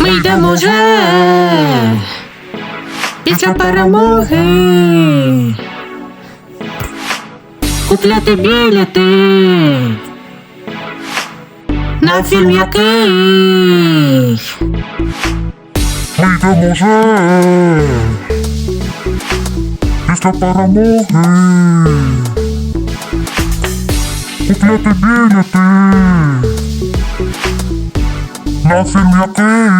Ми йдемо вже. Після перемоги. Купляти білети. На фільм який? Ми йдемо вже. Після перемоги. Купляти білети на фільм який.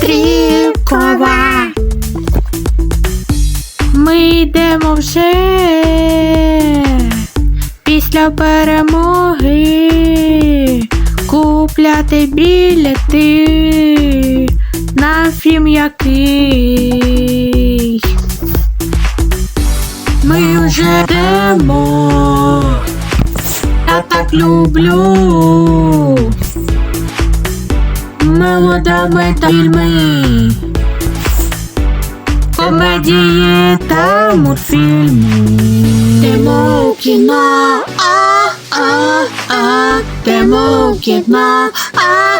Сестрівкова. Ми йдемо вже після перемоги купляти білети на фільм який. Ми вже йдемо. Я так люблю мелодрами та фільми, комедії та мультфільми. Йдемо у кіно, а, а, а, йдемо у кіно, а,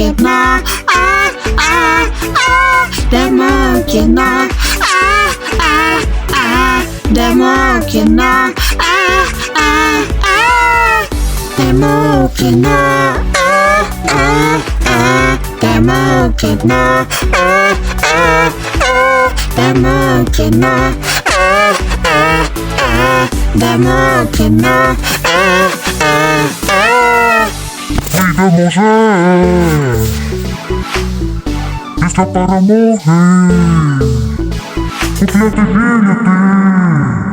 monkey knock, ah, ah, ah, that monkey knock, ah, ah, ah, that monkey knock, ah, ah, ah, that monkey knock, ah, ah, ah, that monkey knock, ah, ah, ah, that monkey knock, ah, ah, ah, that monkey knock, ah, ah, ah. para sa paramohe. Kumpleto din natin.